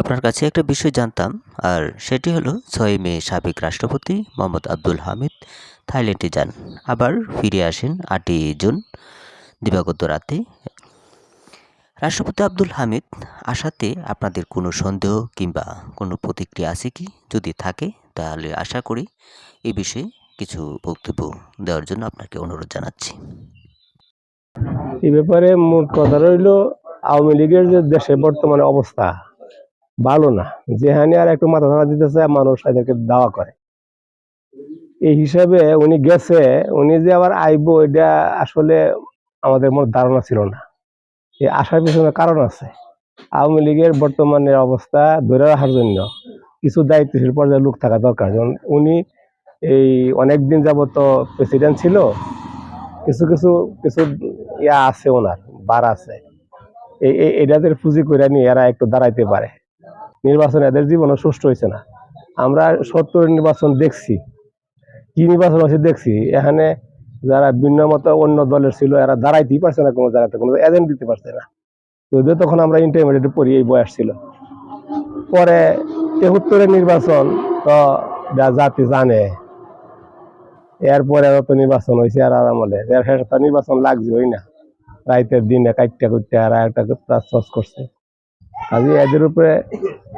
আপনার কাছে একটা বিষয় জানতাম, আর সেটি হলো ছয় মে সাবেক রাষ্ট্রপতি মোহাম্মদ আব্দুল হামিদ থাইল্যান্ডে যান। আবার ফিরে আসেন আটই জুন, দিবাগত রাতে। রাষ্ট্রপতি আব্দুল হামিদ আসাতে আপনাদের কোনো সন্দেহ কিংবা কোনো প্রতিক্রিয়া আছে কি? যদি থাকে, তাহলে আশা করি এ বিষয়ে কিছু বক্তব্য দেওয়ার জন্য আপনাকে অনুরোধ জানাচ্ছি। এই ব্যাপারে মোট কথা রইল, আওয়ামী লীগের যে দেশে বর্তমানে অবস্থা ভালো না। যেখানে আর একটু মাথা ধরা দিতেছে, মানুষ এদেরকে দাওয়া করে। এই হিসাবে উনি গেছে, উনি যে আবার আইবো, এটা আসলে আমাদের মনে ধারণা ছিল না। এই আসার পিছনে কারণ আছে। আওয়ামী লীগের বর্তমানের অবস্থা ধরে রাখার জন্য কিছু দায়িত্বশীল পর্যায়ে লোক থাকা দরকার। যেমন উনি এই অনেক দিন যাবত প্রেসিডেন্ট ছিল, কিছু কিছু কিছু ইয়া আছে ওনার, বার আছে। এই এটাদের পুঁজি করে নিয়ে এরা একটু দাঁড়াইতে পারে। নির্বাচন এদের জীবনে সুষ্ঠু হয়েছে না। আমরা সত্তর নির্বাচন দেখছি। কি নির্বাচন হয়েছে দেখছি? এখানে যারা ভিন্ন মতো, অন্য দলের ছিল, এরা দাঁড়াইতেই পারছে না কোনো জায়গাতে, কোনো এজেন্ট দিতে পারছে না। যদিও তখন আমরা ইন্টারমিডিয়েটে পড়ি, এই বয়স ছিল। পরে তেহত্তরের নির্বাচন তো জাতি জানে। এরপরে তো নির্বাচন হয়েছে আর আমলে এর শেষে তো নির্বাচন লাগছে হই না। রাইতের দিনে কাইটটা করতে আর একটা করছে। কাজে এদের উপরে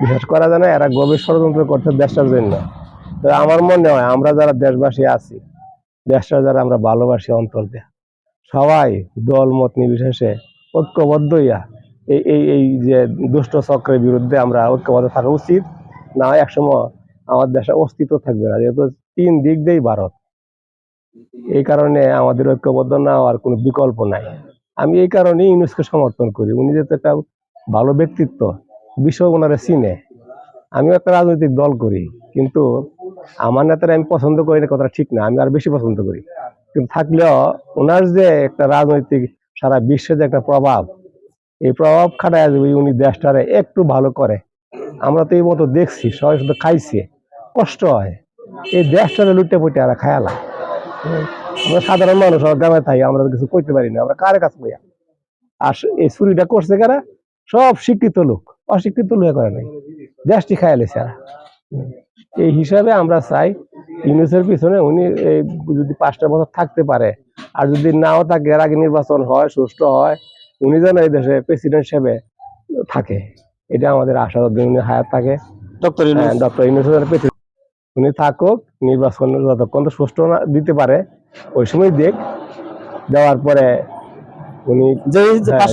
বিশ্বাস করা যায় না এরা গভীর ষড়যন্ত্র করছে দেশটার জন্য। আমার মনে হয় আমরা যারা দেশবাসী আছি, দেশটা যারা আমরা ভালোবাসি অন্তর দেয়া সবাই দল, মত নির্বিশেষে ঐক্যবদ্ধ হইয়া এই এই এই যে দুষ্ট চক্রের বিরুদ্ধে আমরা ঐক্যবদ্ধ থাকা উচিত। না হয় একসময় আমার দেশে অস্তিত্ব থাকবে না, যেহেতু তিন দিক দিয়েই ভারত। এই কারণে আমাদের ঐক্যবদ্ধ না হওয়ার কোনো বিকল্প নাই। আমি এই কারণেই ইউনেস্কো সমর্থন করি। উনি যেহেতু একটা ভালো ব্যক্তিত্ব বিশ্ব ওনারা চিনে। আমিও একটা রাজনৈতিক দল করি, কিন্তু আমার নেতারা আমি পছন্দ করি না, কথাটা ঠিক না, আমি আর বেশি পছন্দ করি। কিন্তু থাকলেও ওনার যে একটা রাজনৈতিক সারা বিশ্বের যে একটা প্রভাব, এই প্রভাব খাটায় উনি দেশটারে একটু ভালো করে, আমরা তো এই মতো দেখছি, সবাই শুধু খাইছে, কষ্ট হয়। এই দেশটারে লুটে পুটে আর খায়ালা। আমরা সাধারণ মানুষ গ্রামে থাকি, আমরা কিছু করতে পারি না, আমরা কারে কাছে বইয়া আর এই চুরিটা করছে কারা? সব শিক্ষিত লোক অশিক্ষিত লোক করে নাই। দেশটি খায়ালে সারা এই হিসাবে আমরা চাই ইউনুসের পিছনে উনি এই যদি পাঁচটা বছর থাকতে পারে আর যদি নাও থাকে এর আগে নির্বাচন হয় সুষ্ঠু হয় উনি যেন এই দেশে প্রেসিডেন্ট হিসেবে থাকে। এটা আমাদের আশা উনি হায়াত থাকে। ডক্টর হ্যাঁ, ডক্টর ইউনুস যেন উনি থাকুক নির্বাচন যতক্ষণ তো সুষ্ঠু না দিতে পারে ওই সময় দেখ দেওয়ার পরে উনি হ্যাঁ,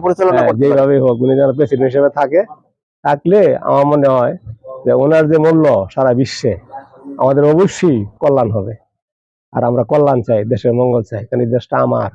পরিচালনা হ্যাঁ, করতে পারে। যেভাবে হোক উনি যেন প্রেসিডেন্ট হিসেবে থাকে থাকলে আমার মনে হয় যে ওনার যে মূল্য সারা বিশ্বে আমাদের অবশ্যই কল্যাণ হবে আর আমরা কল্যাণ চাই দেশের মঙ্গল চাই কারণ দেশটা আমার